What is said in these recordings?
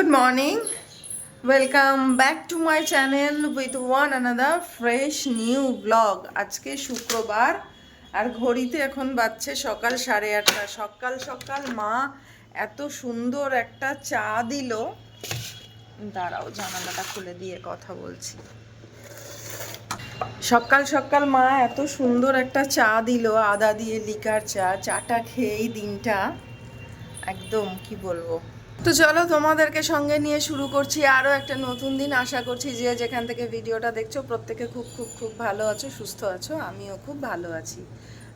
Good morning. Welcome back to my channel with one another, fresh new vlog. আজকে শুক্রবার, আর ঘড়িতে এখন বাজছে সকাল সাড়ে আটটা। সকাল সকাল মা এত সুন্দর একটা চা দিল। দাঁড়াও, জানালাটা খুলে দিয়ে কথা বলছি। সকাল সকাল মা এত সুন্দর একটা চা দিল, আদা দিয়ে লিকার চা, চাটা খেয়েই দিনটা। একদম, কি বলব? তো চলো তোমাদেরকে সঙ্গে নিয়ে শুরু করছি। আরও একটা নতুন দিন আশা করছি যে যেখান থেকে ভিডিওটা দেখছ, প্রত্যেকে খুব খুব খুব ভালো আছো, সুস্থ আছো, আমিও খুব ভালো আছি।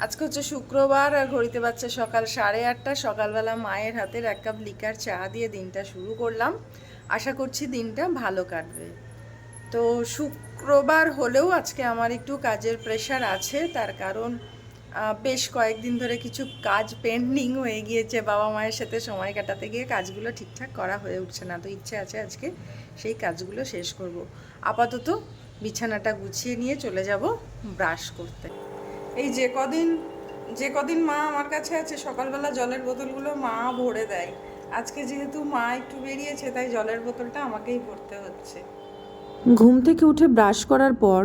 আজকে হচ্ছে শুক্রবার আর ঘড়িতে বাচ্চা সকাল সাড়ে আটটা। সকালবেলা মায়ের হাতের এক কাপ লিকার চা দিয়ে দিনটা শুরু করলাম। আশা করছি দিনটা ভালো কাটবে। তো শুক্রবার হলেও আজকে আমার একটু কাজের প্রেশার আছে, তার কারণ বেশ কয়েকদিন ধরে কিছু কাজ পেন্ডিং হয়ে গিয়েছে, বাবা মায়ের সাথে সময় কাটাতে গিয়ে কাজগুলো ঠিকঠাক করা হয়ে উঠছে না। তো ইচ্ছে আছে আজকে সেই কাজগুলো শেষ করব। আপাতত বিছানাটা গুছিয়ে নিয়ে চলে যাব ব্রাশ করতে। এই যে কদিন যে কদিন মা আমার কাছে আছে, সকালবেলা জলের বোতলগুলো মা ভরে দেয়। আজকে যেহেতু মা একটু বেরিয়েছে, তাই জলের বোতলটা আমাকেই ভরতে হচ্ছে। ঘুম থেকে উঠে ব্রাশ করার পর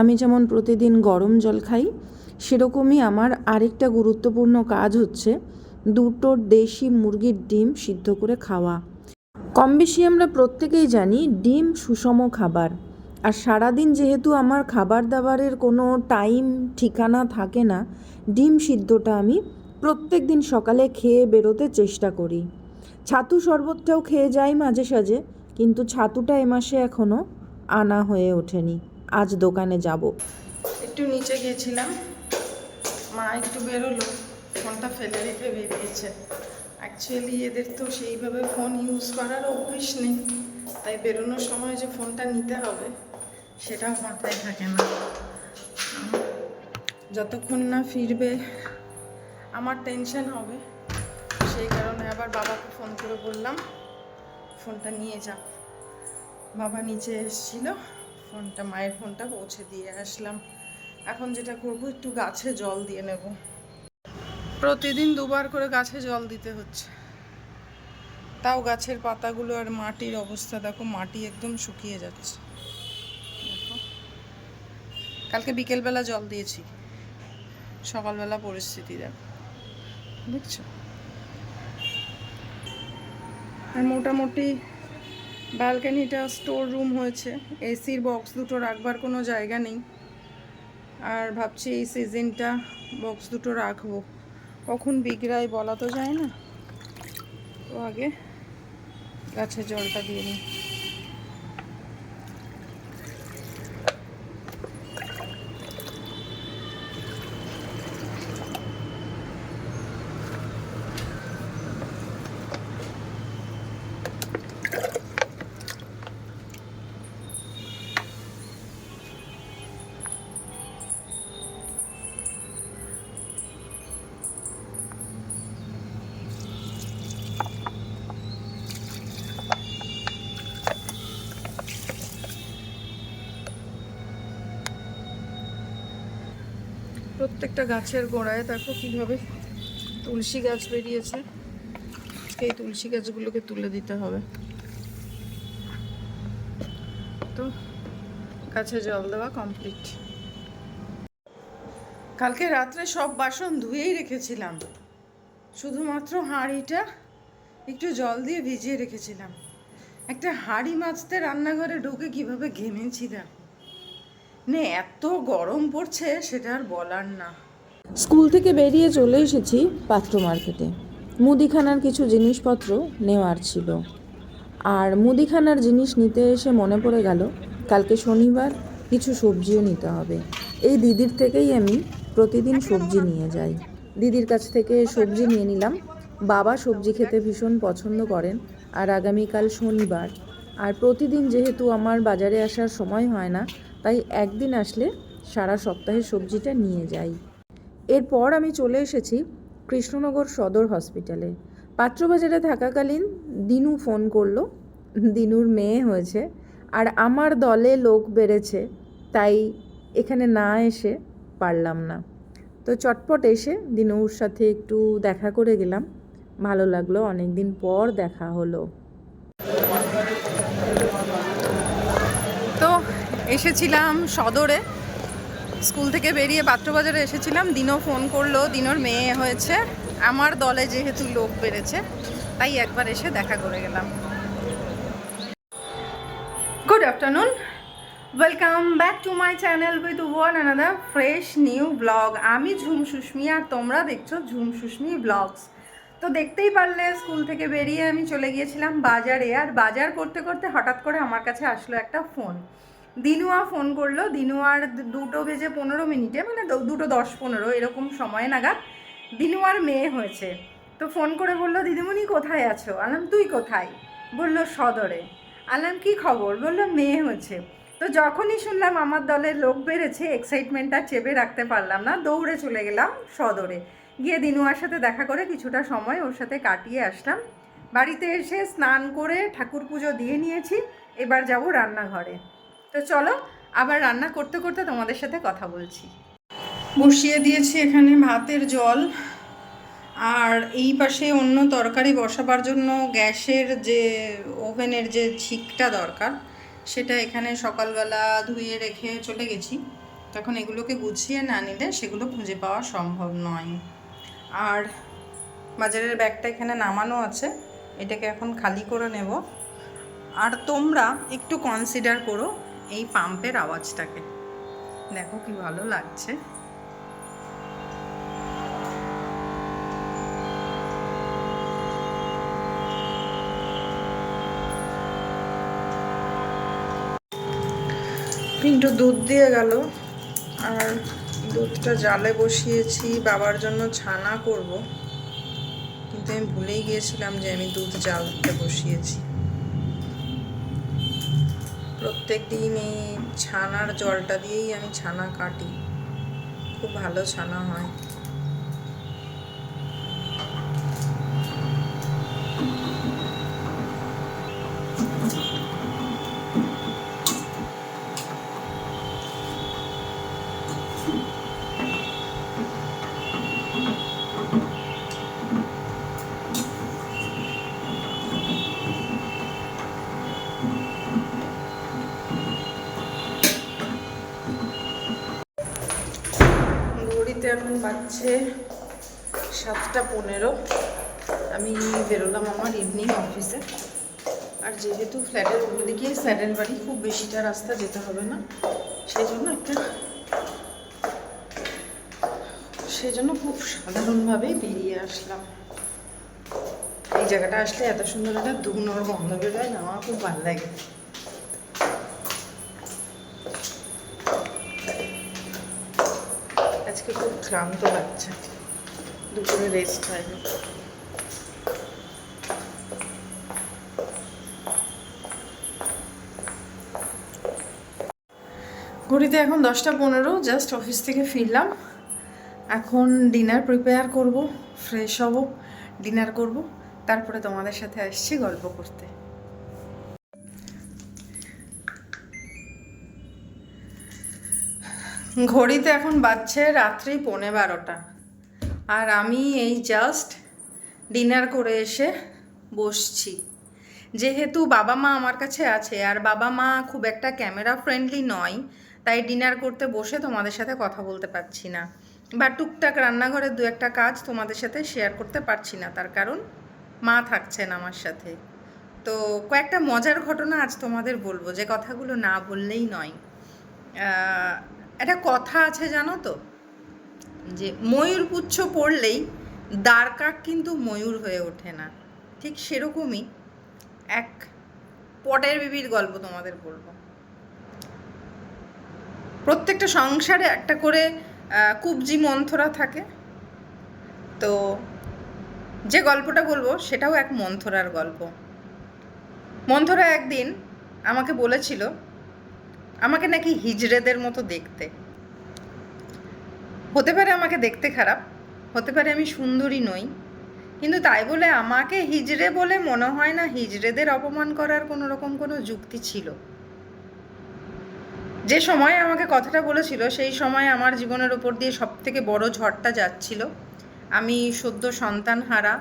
আমি যেমন প্রতিদিন গরম জল খাই সেরকমই আমার আরেকটা গুরুত্বপূর্ণ কাজ হচ্ছে দুটো দেশি মুরগির ডিম সিদ্ধ করে খাওয়া। কম বেশি আমরা প্রত্যেকেই জানি ডিম সুষম খাবার। আর সারাদিন যেহেতু আমার খাবার দাবারের কোনো টাইম, ঠিকানা থাকে না, ডিম সিদ্ধটা আমি প্রত্যেক দিন সকালে খেয়ে বেরোতে চেষ্টা করি। ছাতু শরবতটাও খেয়ে যাই মাঝে সাঝে, কিন্তু ছাতুটা এ মাসে এখনও আনা হয়ে ওঠেনি। আজ দোকানে যাব। একটু নিচে গিয়েছিলাম। মা একটু বেরোলো, ফোনটা ফেলে রেখে বেরিয়েছে। অ্যাকচুয়ালি এদের তো সেইভাবে ফোন ইউজ করার অভ্যেস নেই। তাই বেরোনোর সময় যে ফোনটা নিতে হবে, সেটাও মাথায় থাকে না। যতক্ষণ না ফিরবে, আমার টেনশন হবে। সেই কারণে আবার বাবাকে ফোন করে বললাম ফোনটা নিয়ে যা। বাবা নিচে এসেছিল ফোনটা মায়ের ফোনটা পৌঁছে দিয়ে আসলাম। এখন যেটা করব, একটু গাছে জল দিয়ে নেব। প্রতিদিন দুবার করে গাছে জল দিতে হচ্ছে। তাও গাছের পাতাগুলো আর মাটির অবস্থা, দেখো মাটি একদম শুকিয়ে যাচ্ছে। কালকে বিকেলবেলা জল দিয়েছি। সকালবেলা পরিস্থিতি দেখো। দেখছ? আর মোটামুটি ব্যালকানিটা স্টোর রুম হয়েছে। এসির বক্স দুটো রাখবার কোনো জায়গা নেই। আর ভাবছি এই সিজনটা বক্স দুটো রাখব। কখন বিগড়ায় বলা তো যায় না। তো আগে গাছের জলটা দিয়ে নিই। প্রত্যেকটা গাছের গোড়ায় দেখো কীভাবে তুলসী গাছ বেরিয়েছে। এই তুলসী গাছগুলোকে তুলে দিতে হবে। তো গাছে জল দেওয়া কমপ্লিট কালকে রাত্রে সব বাসন ধুয়েই রেখেছিলাম। শুধুমাত্র হাঁড়িটা একটু জল দিয়ে ভিজিয়ে রেখেছিলাম। একটা হাঁড়ি মাছতে রান্নাঘরে ঢুকে কীভাবে ঘেমেছি দেখো নে এত গরম পড়ছে সেটা আর বলার না। স্কুল থেকে বেরিয়ে চলে এসেছি পাত্র মার্কেটে। মুদিখানার কিছু জিনিসপত্র নেওয়ার ছিল। আর মুদিখানার জিনিস নিতে এসে মনে পড়ে গেল, কালকে শনিবার কিছু সবজিও নিতে হবে। এই দিদির থেকেই আমি প্রতিদিন সবজি নিয়ে যাই। দিদির কাছ থেকে সবজি নিয়ে নিলাম। বাবা সবজি খেতে ভীষণ পছন্দ করেন, আর আগামীকাল শনিবার। আর প্রতিদিন যেহেতু আমার বাজারে আসার সময় হয় না তাই একদিন আসলে সারা সপ্তাহের সবজিটা নিয়ে যাই। এরপর আমি চলে এসেছি কৃষ্ণনগর সদর হসপিটালে পাত্রবাজারে থাকাকালীন দিনু ফোন করল। দিনুর মেয়ে হয়েছে আর আমার দলে লোক বেড়েছে, তাই এখানে না এসে পারলাম না। তো চটপট এসে দিনুর সাথে একটু দেখা করে গেলাম। ভালো লাগল অনেক দিন পর দেখা হলো তো এসেছিলাম সদরে, স্কুল থেকে বেরিয়ে পাত্রবাজারে এসেছিলাম। দিনও ফোন করল, দিনোর মেয়ে হয়েছে। আমার দলে যেহেতু লোক বেড়েছে, তাই একবার এসে দেখা করে গেলাম। Good afternoon welcome back to my channel with one another fresh new blog আমি ঝুম সুস্মি আর তোমরা দেখছ ঝুম সুস্মি ব্লগস তো দেখতেই পারলে স্কুল থেকে বেরিয়ে আমি চলে গিয়েছিলাম বাজারে। আর বাজার করতে করতে হঠাৎ করে আমার কাছে আসলো একটা ফোন দিনুয়া ফোন করল। দিনুয়ার দুটো বেজে পনেরো মিনিটে মানে দুটো দশ পনেরো, এরকম সময় নাগাদ দিনুয়ার মেয়ে হয়েছে। তো ফোন করে বলল, দিদিমণি কোথায় আছো? আলাম, তুই কোথায়? বলল, সদরে। আলাম, কি খবর? বলল, মেয়ে হয়েছে। তো যখনই শুনলাম আমার দলের লোক বেড়েছে এক্সাইটমেন্টটা চেপে রাখতে পারলাম না, দৌড়ে চলে গেলাম সদরে। গিয়ে দিনুয়ার সাথে দেখা করে কিছুটা সময় ওর সাথে কাটিয়ে আসলাম। বাড়িতে এসে স্নান করে ঠাকুর পুজো দিয়ে নিয়েছি, এবার যাব রান্নাঘরে। তো চলো, আবার রান্না করতে করতে তোমাদের সাথে কথা বলছি। বসিয়ে দিয়েছি এখানে ভাতের জল, আর এই পাশে অন্য তরকারি বসাবার জন্য গ্যাসের যে ওভেনের যে ছিকটা দরকার, সেটা এখানে সকালবেলা ধুয়ে রেখে চলে গেছি। তখন এগুলোকে গুছিয়ে না নিলে সেগুলো খুঁজে পাওয়া সম্ভব নয়। আর বাজারের ব্যাগটা এখানে নামানো আছে, এটাকে এখন খালি করে নেব। আর তোমরা একটু কনসিডার করো এই পাম্পের আওয়াজটাকে। দেখো কি ভালো লাগছে। পিন্টু দুধ দিয়ে গেল। আর দুধটা জালে বসিয়েছি, বাবার জন্য ছানা করব। কিন্তু আমি ভুলেই গিয়েছিলাম যে আমি দুধ জাল দিতে বসিয়েছি। প্রত্যেক দিন এই ছানার জলটা দিয়েই আমি ছানা কাটি। খুব ভালো ছানা হয়। ঘড়িতে এখন বাজছে সাতটা পনেরো। আমি বেরোলাম আমার ইভিনিং অফিসে আর যেহেতু ফ্ল্যাটের উল্টো দিকেই স্যারের বাড়ি, খুব বেশিটা রাস্তা যেতে হবে না। সেই জন্য একটা সেই জন্য খুব সাধারণভাবেই বেরিয়ে আসলাম। এই জায়গাটা আসলে এত সুন্দর একটা দুনোর গন্ধ বেরোয় না, আমার খুব ভালো লাগে। আজকে খুব ক্লান্ত লাগছে। দুপুরে রেস্ট হয়নি। ঘড়িতে এখন দশটা পনেরো জাস্ট অফিস থেকে ফিরলাম। এখন ডিনার প্রিপেয়ার করব ফ্রেশ হব ডিনার করব, তারপরে তোমাদের সাথে আসছি গল্প করতে। ঘড়িতে এখন বাজছে রাত্রি পৌনে বারোটা। আর আমি এই জাস্ট ডিনার করে এসে বসছি। যেহেতু বাবা মা আমার কাছে আছে, আর বাবা মা খুব একটা ক্যামেরা ফ্রেন্ডলি নয়, তাই ডিনার করতে বসে তোমাদের সাথে কথা বলতে পারছি না। বা টুকটাক রান্নাঘরের দু একটা কাজ তোমাদের সাথে শেয়ার করতে পারছি না, তার কারণ মা থাকছেন আমার সাথে। তো কয়েকটা মজার ঘটনা আজ তোমাদের বলব, যে কথাগুলো না বললেই নয়। একটা কথা আছে জানো তো? যে ময়ূর পুচ্ছ পড়লেই দ্বারকাক কিন্তু ময়ূর হয়ে ওঠে না। ঠিক সেরকমই এক পটের বিবির গল্প তোমাদের বলব। প্রত্যেকটা সংসারে একটা করে কুবজি মন্থরা থাকে। তো যে গল্পটা বলব সেটাও এক মন্থরার গল্প। মন্থরা একদিন আমাকে বলেছিল আমাকে নাকি হিজড়েদের মতো দেখতে। হতে পারে আমাকে দেখতে খারাপ, হতে পারে আমি সুন্দরী নই, কিন্তু তাই বলে আমাকে হিজড়ে বলে মনে হয় না হিজড়েদের অপমান করার কোনো রকম কোনো যুক্তি ছিল। যে সময় আমাকে কথাটা বলেছিল, সেই সময় আমার জীবনের ওপর দিয়ে সব থেকে বড় ঝড়টা যাচ্ছিল। আমি সদ্য সন্তান হারা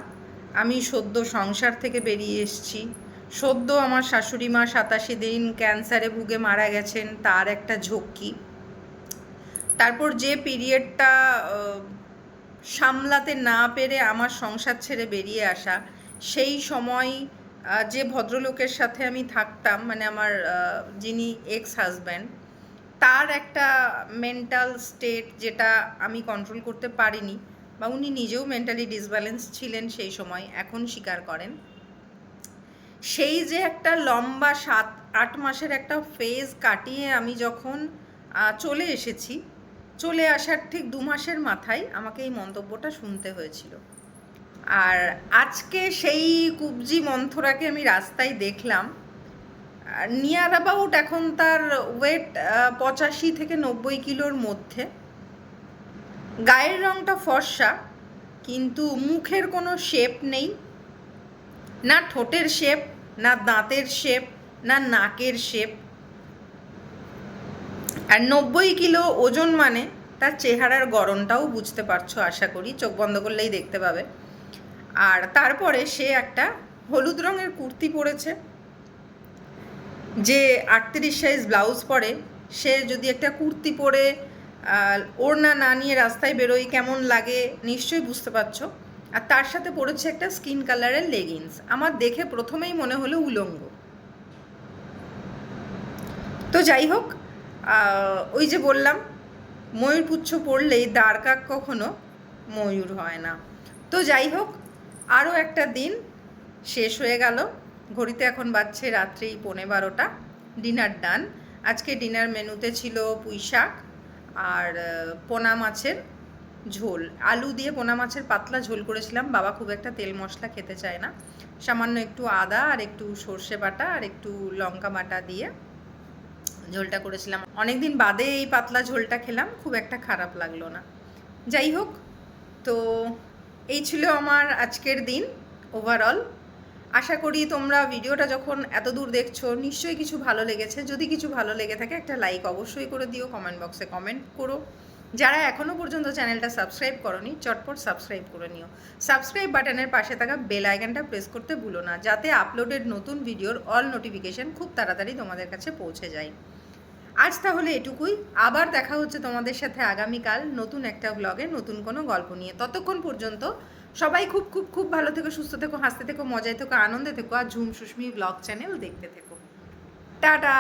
আমি সদ্য সংসার থেকে বেরিয়ে এসেছি। সদ্য আমার শাশুড়ি মা সাতাশি দিন ক্যান্সারে ভুগে মারা গেছেন, তার একটা ঝক্কি। তারপর যে পিরিয়ডটা সামলাতে না পেরে আমার সংসার ছেড়ে বেরিয়ে আসা, সেই সময় যে ভদ্রলোকের সাথে আমি থাকতাম মানে আমার যিনি এক্স হাজব্যান্ড তার একটা মেন্টাল স্টেট যেটা আমি কন্ট্রোল করতে পারিনি বা উনি নিজেও মেন্টালি ডিসব্যালেন্স ছিলেন সেই সময়, এখন স্বীকার করেন। সেই যে একটা লম্বা সাত, আট মাসের একটা ফেজ কাটিয়ে আমি যখন চলে এসেছি, চলে আসার ঠিক দু মাসের মাথায় আমাকে এই মন্তব্যটা শুনতে হয়েছিল। আর আজকে সেই কুবজি মন্থরাকে আমি রাস্তায় দেখলাম। নিয়ার অ্যাবাউট এখন তার ওয়েট পঁচাশি থেকে নব্বই কিলোর মধ্যে। গায়ের রংটা ফর্সা, কিন্তু মুখের কোনো শেপ নেই। না ঠোঁটের শেপ, না দাঁতের শেপ, না নাকের শেপ। আর নব্বই কিলো ওজন মানে তার চেহারার গরমটাও বুঝতে পারছ, আশা করি। চোখ বন্ধ করলেই দেখতে পাবে। আর তারপরে সে একটা হলুদ রঙের কুর্তি পরেছে, যে আটত্রিশ সাইজ ব্লাউজ পরে। সে যদি একটা কুর্তি পরে ওড়না না নিয়ে রাস্তায় বেরোয়, কেমন লাগে, নিশ্চয়ই বুঝতে পারছ। আর তার সাথে পড়েছে একটা স্কিন কালারের লেগিংস। আমার দেখে প্রথমেই মনে হলো উলঙ্গ। তো যাই হোক ওই যে বললাম ময়ূরপুচ্ছ পড়লেই দ্বারকাক কখনো ময়ূর হয় না। তো যাই হোক, আরও একটা দিন শেষ হয়ে গেল। ঘড়িতে এখন বাজছে রাত্রি পৌনে বারোটা। Dinner done. আজকে ডিনার মেনুতে ছিল পুঁই শাক আর পোনা মাছের ঝোল। আলু দিয়ে পোনা মাছের পাতলা ঝোল করেছিলাম। বাবা খুব একটা তেল মশলা খেতে চায় না। সামান্য একটু আদা আর একটু সর্ষে বাটা আর একটু লঙ্কা বাটা দিয়ে ঝোলটা করেছিলাম। অনেকদিন বাদে এই পাতলা ঝোলটা খেলাম, খুব একটা খারাপ লাগল না। যাই হোক, তো এই ছিল আমার আজকের দিন ওভারঅল আশা করি তোমরা ভিডিওটা যখন এত দূর দেখছ, নিশ্চয়ই কিছু ভালো লেগেছে। যদি কিছু ভালো লেগে থাকে, একটা লাইক অবশ্যই করে দিও কমেন্ট বক্সে কমেন্ট করো। যারা এখনও পর্যন্ত চ্যানেলটা সাবস্ক্রাইব করনি, চটপট সাবস্ক্রাইব করে নিও। সাবস্ক্রাইব বাটনের পাশে থাকা বেল আইকনটা প্রেস করতে ভুলো না, যাতে আপলোডেড নতুন ভিডিওর অল নোটিফিকেশন খুব তাড়াতাড়ি তোমাদের কাছে পৌঁছে যায়। আজ তাহলে এটুকুই। আবার দেখা হচ্ছে তোমাদের সাথে আগামীকাল নতুন একটা ব্লগে নতুন কোনো গল্প নিয়ে। ততক্ষণ পর্যন্ত সবাই খুব খুব খুব ভালো থেকো, সুস্থ থেকো, হাসতে থেকো, মজায় থেকো, আনন্দে থেকো, আর ঝুম সুস্মি ব্লগ চ্যানেল দেখতে থেকো। টাটা!